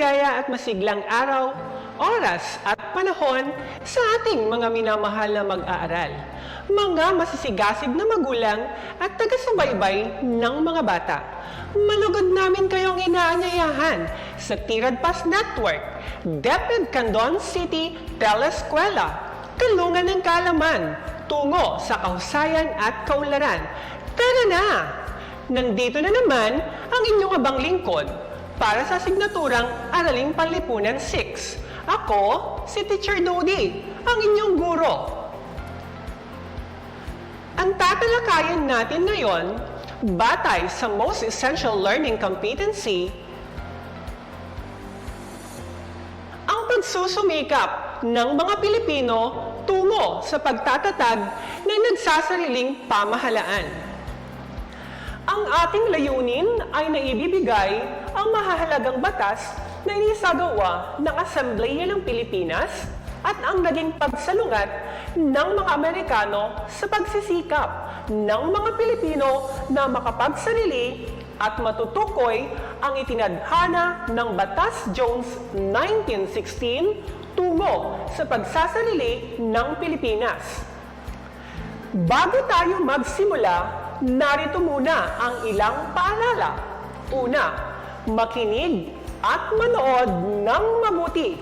Maligaya at masiglang araw, oras at panahon sa ating mga minamahal na mag-aaral, mga masisigasig na magulang at taga-subaybay ng mga bata. Malugod namin kayong inaanyayahan sa Tirad Pass Network, DepEd Candon City Telescuela, Kalungan ng Kaalaman, tungo sa kahusayan at kaunlaran. Tara na! Nandito na naman ang inyong abang lingkod para sa signaturang Araling Panlipunan 6. Ako, si Teacher Dodi, ang inyong guro. Ang tatalakayan natin ngayon, batay sa Most Essential Learning Competency, ang pagsusumikap ng mga Pilipino tungo sa pagtatatag ng nagsasariling pamahalaan. Ang ating layunin ay naibibigay ang mahahalagang batas na inisagawa ng Asambleya ng Pilipinas at ang naging pagsalungat ng mga Amerikano sa pagsisikap ng mga Pilipino na makapagsarili at matutukoy ang itinadhana ng Batas Jones 1916 tungo sa pagsasarili ng Pilipinas. Bago tayo magsimula, narito muna ang ilang paalala. Una, makinig at manood ng mabuti.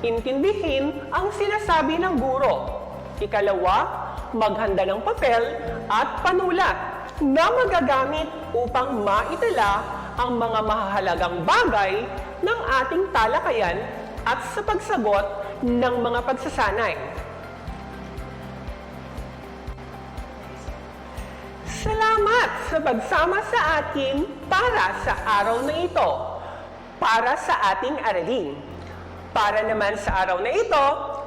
Intindihin ang sinasabi ng guro. Ikalawa, maghanda ng papel at panulat na magagamit upang maitala ang mga mahahalagang bagay ng ating talakayan at sa pagsagot ng mga pagsasanay. Salamat sa pagsama sa atin para sa araw na ito, para sa ating aralin. Para naman sa araw na ito,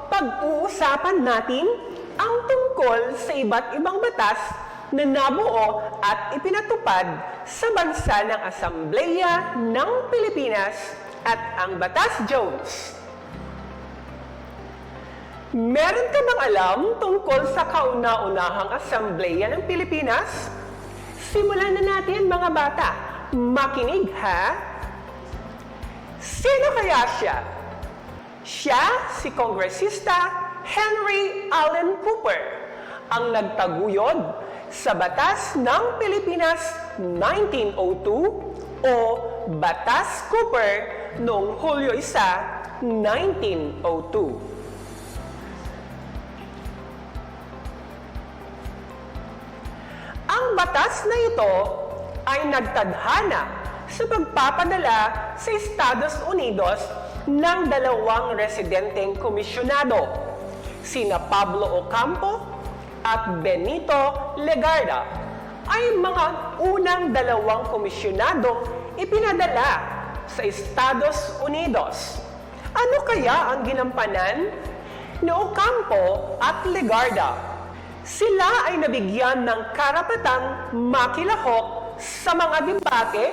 pag-uusapan natin ang tungkol sa iba't ibang batas na nabuo at ipinatupad sa bansa ng Asambleya ng Pilipinas at ang Batas Jones. Meron ka bang alam tungkol sa kauna-unahang asambleya ng Pilipinas? Simulan na natin mga bata. Makinig ha? Sino kaya siya? Siya si Kongresista Henry Allen Cooper, ang nagtaguyod sa Batas ng Pilipinas 1902 o Batas Cooper noong Hulyo 1, 1902. Ang batas na ito ay nagtadhana sa pagpapadala sa Estados Unidos ng dalawang residenteng komisyonado, sina Pablo Ocampo at Benito Legarda, ay mga unang dalawang komisyonadong ipinadala sa Estados Unidos. Ano kaya ang ginampanan ni Ocampo at Legarda? Sila ay nabigyan ng karapatang makilahok sa mga debate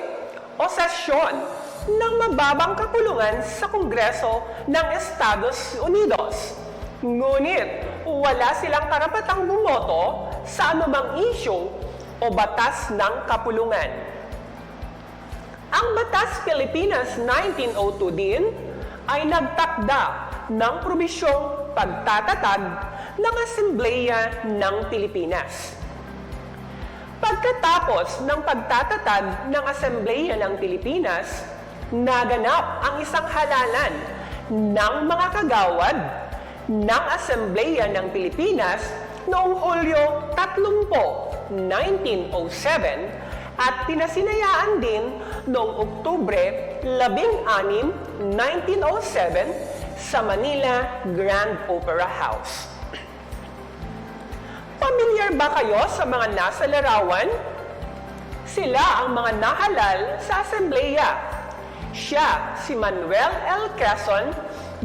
o sesyon ng mababang kapulungan sa Kongreso ng Estados Unidos. Ngunit wala silang karapatang bumoto sa anumang issue o batas ng kapulungan. Ang Batas Pilipinas 1902 din ay nagtakda ng probisyong pagtatatag ng Asambleya ng Pilipinas. Pagkatapos ng pagtatatag ng Asambleya ng Pilipinas, naganap ang isang halalan ng mga kagawad ng Asambleya ng Pilipinas noong Hulyo 30, 1907 at pinasinayaan din noong Oktubre 16, 1907 sa Manila Grand Opera House. Pamilyar ba kayo sa mga nasa larawan? Sila ang mga nahalal sa asambleya. Siya, si Manuel L. Quezon,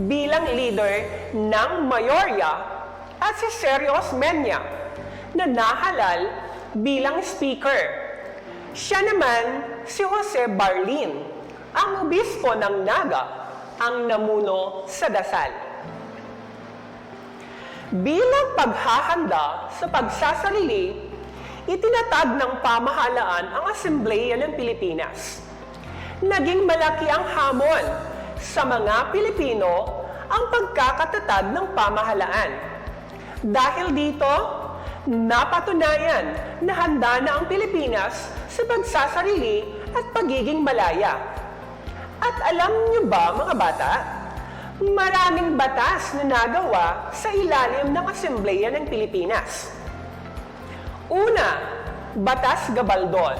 bilang leader ng Mayorya at si Sergio Osmeña, na nahalal bilang speaker. Siya naman si Jose Barlin, ang obispo ng Naga, ang namuno sa dasal. Bilang paghahanda sa pagsasarili, itinatag ng pamahalaan ang Asambleya ng Pilipinas. naging malaki ang hamon sa mga Pilipino ang pagkakatatag ng pamahalaan. Dahil dito, napatunayan na handa na ang Pilipinas sa pagsasarili at pagiging malaya. At alam niyo ba mga bata, maraming batas na nagawa sa ilalim ng Asembleya ng Pilipinas. Una, Batas Gabaldon.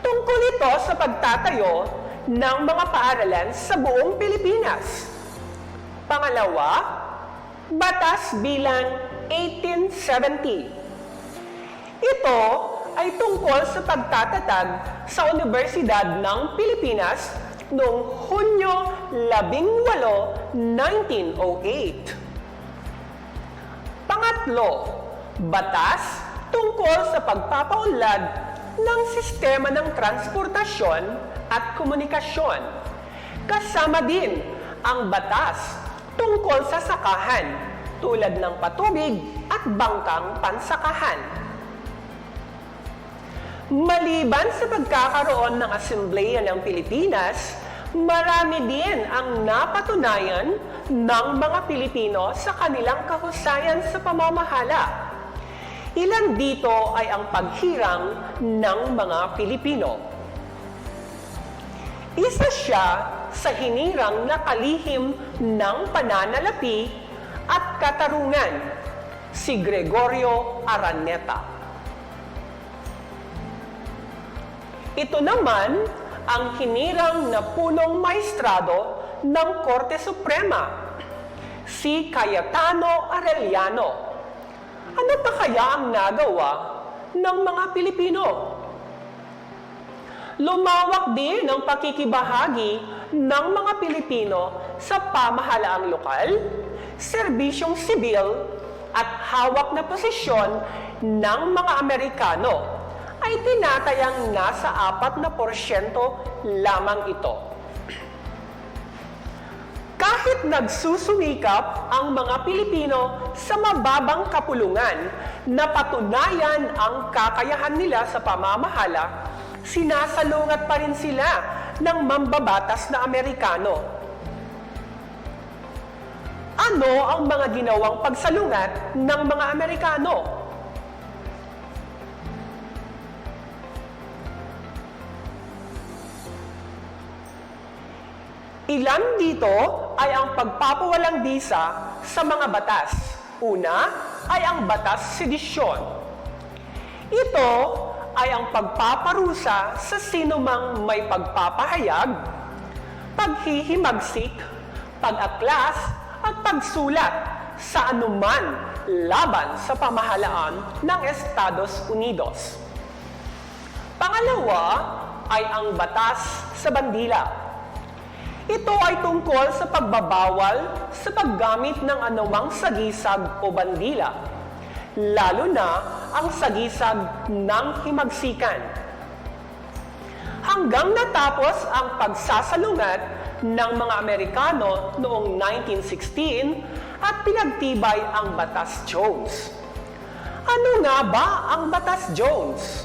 Tungkol ito sa pagtatayo ng mga paaralan sa buong Pilipinas. Pangalawa, Batas Bilang 1870. Ito ay tungkol sa pagtatatag sa Universidad ng Pilipinas noong Hunyo 18, 1908. Pangatlo, batas tungkol sa pagpapaunlad ng sistema ng transportasyon at komunikasyon. Kasama din ang batas tungkol sa sakahan tulad ng patubig at bangkang pansakahan. Maliban sa pagkakaroon ng Asembleya ng Pilipinas, marami din ang napatunayan ng mga Pilipino sa kanilang kahusayan sa pamamahala. Ilan dito ay ang paghirang ng mga Pilipino. Isa siya sa hinirang na kalihim ng pananalapi at katarungan, si Gregorio Araneta. Ito naman ang hinirang na punong maestrado ng Korte Suprema, si Cayetano Arellano. Ano pa kaya ang nagawa ng mga Pilipino? Lumawak din ang pakikibahagi ng mga Pilipino sa pamahalaang lokal, serbisyong sibil, at hawak na posisyon ng mga Amerikano ay tinatayang nasa 4 na porsyento lamang ito. Kahit nagsusumikap ang mga Pilipino sa mababang kapulungan na patunayan ang kakayahan nila sa pamamahala, sinasalungat pa rin sila ng mambabatas na Amerikano. Ano ang mga ginawang pagsalungat ng mga Amerikano? Ilan dito ay ang pagpapawalang bisa sa mga batas. Una ay ang batas sedisyon. Ito ay ang pagpaparusa sa sinumang may pagpapahayag, paghihimagsik, pag-aklas at pagsulat sa anuman laban sa pamahalaan ng Estados Unidos. Pangalawa ay ang batas sa bandila. Ito ay tungkol sa pagbabawal sa paggamit ng anumang sagisag o bandila, lalo na ang sagisag ng himagsikan. Hanggang natapos ang pagsasalungat ng mga Amerikano noong 1916 at pinagtibay ang Batas Jones. Ano nga ba ang Batas Jones?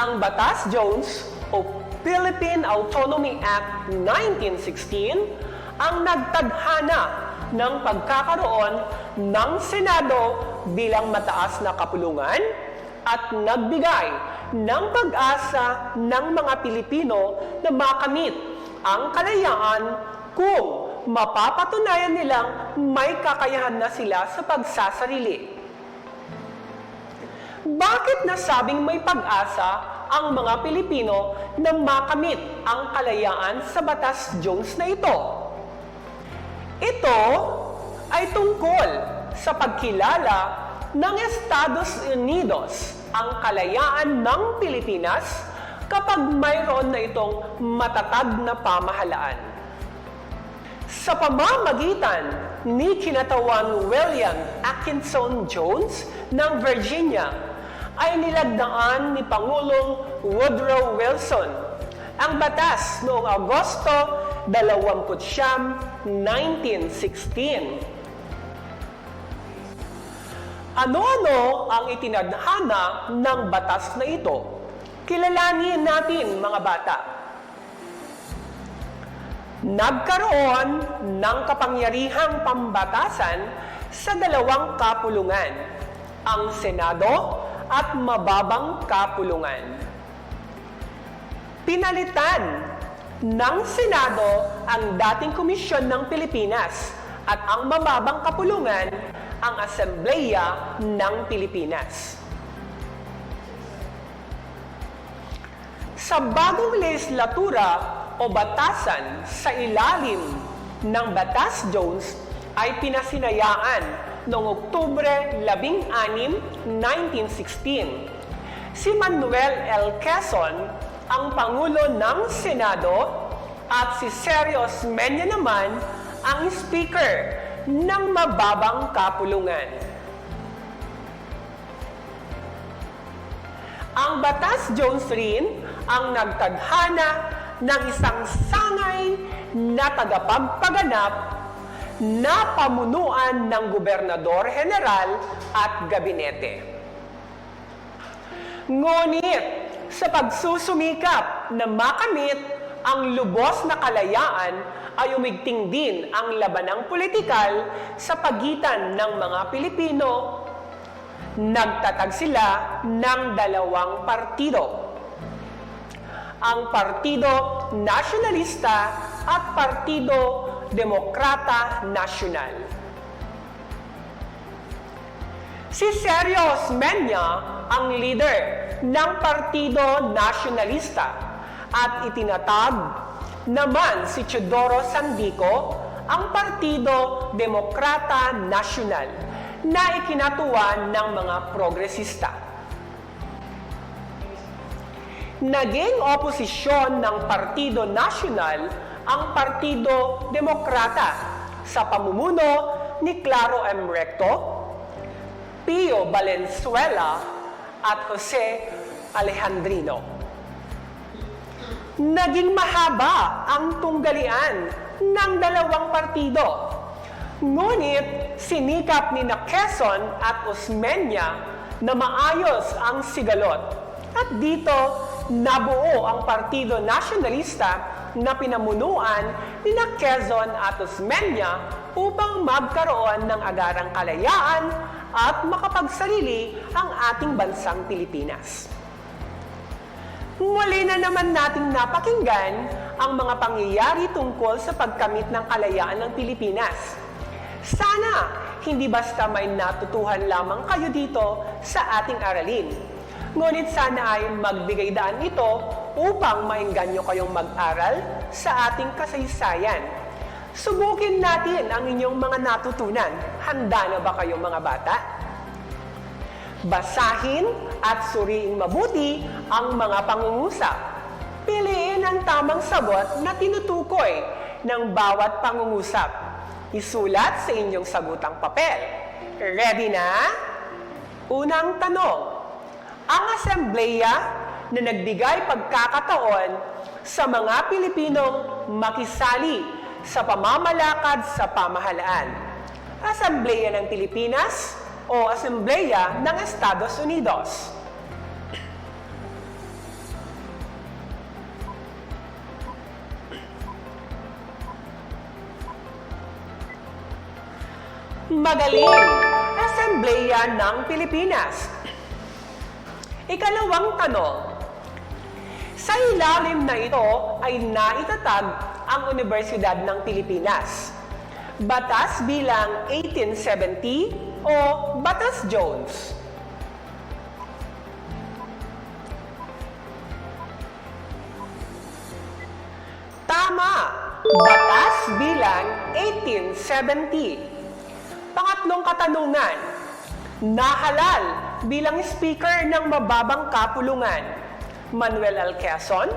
Ang Batas Jones o Philippine Autonomy Act 1916 ang nagtadhana ng pagkakaroon ng Senado bilang mataas na kapulungan at nagbigay ng pag-asa ng mga Pilipino na makamit ang kalayaan kung mapapatunayan nilang may kakayahan na sila sa pagsasarili. Bakit nasabing may pag-asa ang mga Pilipino na makamit ang kalayaan sa Batas Jones na ito? Ito ay tungkol sa pagkilala ng Estados Unidos ang kalayaan ng Pilipinas kapag mayroon na itong matatag na pamahalaan. Sa pamamagitan ni kinatawan William Atkinson Jones ng Virginia, ay nilagdaan ni Pangulong Woodrow Wilson ang batas noong Agosto 29, 1916. Ano-ano ang itinadhana ng batas na ito? Kilalanin natin mga bata. Nagkaroon ng kapangyarihang pambatasan sa dalawang kapulungan, ang Senado at mababang kapulungan. Pinalitan ng Senado ang dating komisyon ng Pilipinas at ang mababang kapulungan ang Asembleya ng Pilipinas. Sa bagong legislatura o batasan sa ilalim ng Batas Jones ay pinasinayaan noong Oktubre 16, 1916. Si Manuel L. Quezon ang Pangulo ng Senado at si Sergio Osmeña naman ang Speaker ng mababang kapulungan. Ang Batas Jones rin ang nagtadhana ng isang sangay na tagapagpaganap na pamunuan ng Gobernador General at Gabinete. Ngunit sa pagsusumikap na makamit ang lubos na kalayaan ay umigting din ang labanang politikal sa pagitan ng mga Pilipino. Nagtatag sila ng dalawang partido. Ang Partido Nacionalista at Partido Demokrata Nasional. Si Sergio Osmeña ang leader ng Partido Nacionalista at itinatag naman si Teodoro Sandico ang Partido Demokrata Nasional na ikinatuwa ng mga progresista. Naging oposisyon ng Partido Nacional ang Partido Demokrata sa pamumuno ni Claro M. Recto, Pio Valenzuela at Jose Alejandrino. Naging mahaba ang tunggalian ng dalawang partido. Ngunit sinikap ni Quezon at Osmeña na maayos ang sigalot. At dito, nabuo ang Partido Nacionalista na pinamunuan ni na Quezon at Osmeña upang magkaroon ng agarang kalayaan at makapagsarili ang ating bansang Pilipinas. Muli na naman nating napakinggan ang mga pangyayari tungkol sa pagkamit ng kalayaan ng Pilipinas. Sana hindi basta may natutuhan lamang kayo dito sa ating aralin. Ngunit sana ay magbigay daan ito upang maingganyo kayong mag-aral sa ating kasaysayan. Subukin natin ang inyong mga natutunan. Handa na ba kayo mga bata? Basahin at suriin mabuti ang mga pangungusap. Piliin ang tamang sagot na tinutukoy ng bawat pangungusap. Isulat sa inyong sagutang papel. Ready na? Unang tanong. Ang asembleya na nagbigay pagkakataon sa mga Pilipinong makisali sa pamamalakad sa pamahalaan. Asambleya ng Pilipinas o Asambleya ng Estados Unidos. Magaling! Asambleya ng Pilipinas. Ikalawang tanong. Sa ilalim na ito ay naitatag ang Universidad ng Pilipinas. Batas bilang 1870 o Batas Jones. Tama! Batas bilang 1870. Pangatlong katanungan. Nahalal bilang speaker ng mababang kapulungan. Manuel. Quezon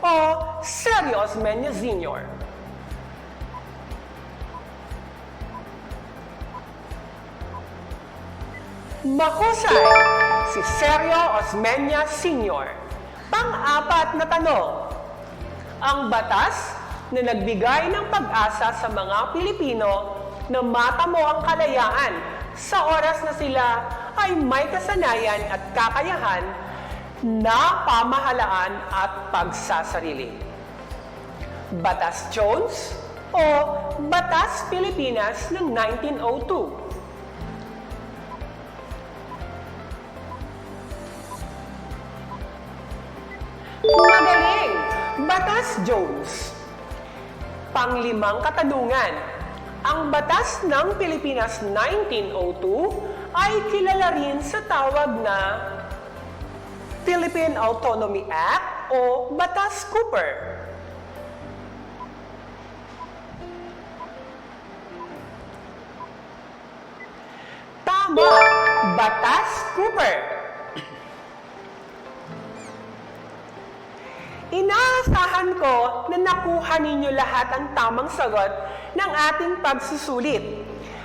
o Sergio Osmeña Sr. Mahusay, si Sergio Osmeña Sr. Pang-apat na tanong. Ang batas na nagbigay ng pag-asa sa mga Pilipino na matamo ang kalayaan sa oras na sila ay may kasanayan at kakayahan na pamahalaan at pagsasarili. Batas Jones o Batas Pilipinas ng 1902. Magaling! Batas Jones. Panglimang katanungan. Ang batas ng Pilipinas 1902 ay kilala rin sa tawag na Philippine Autonomy Act o Batas Cooper. Tama! Batas Cooper. Inaasahan ko na nakuha ninyo lahat ang tamang sagot ng ating pagsusulit.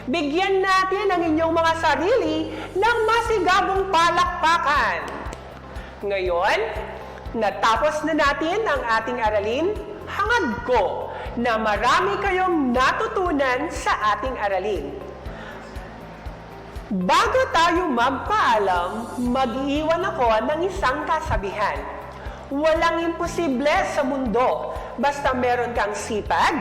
Bigyan natin ang inyong mga sarili ng masigabong palakpakan. Ngayon, natapos na natin ang ating aralin, hangad ko na marami kayong natutunan sa ating aralin. Bago tayo magpaalam, mag-iwan ako ng isang kasabihan. Walang imposible sa mundo basta meron kang sipag,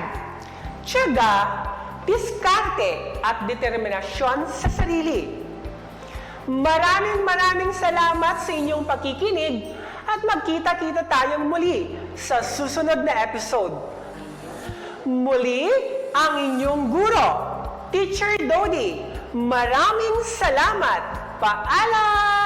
tiyaga, diskarte at determinasyon sa sarili. Maraming maraming salamat sa inyong pakikinig at magkita-kita tayong muli sa susunod na episode. Muli, ang inyong guro, Teacher Dodi. Maraming salamat. Paalam!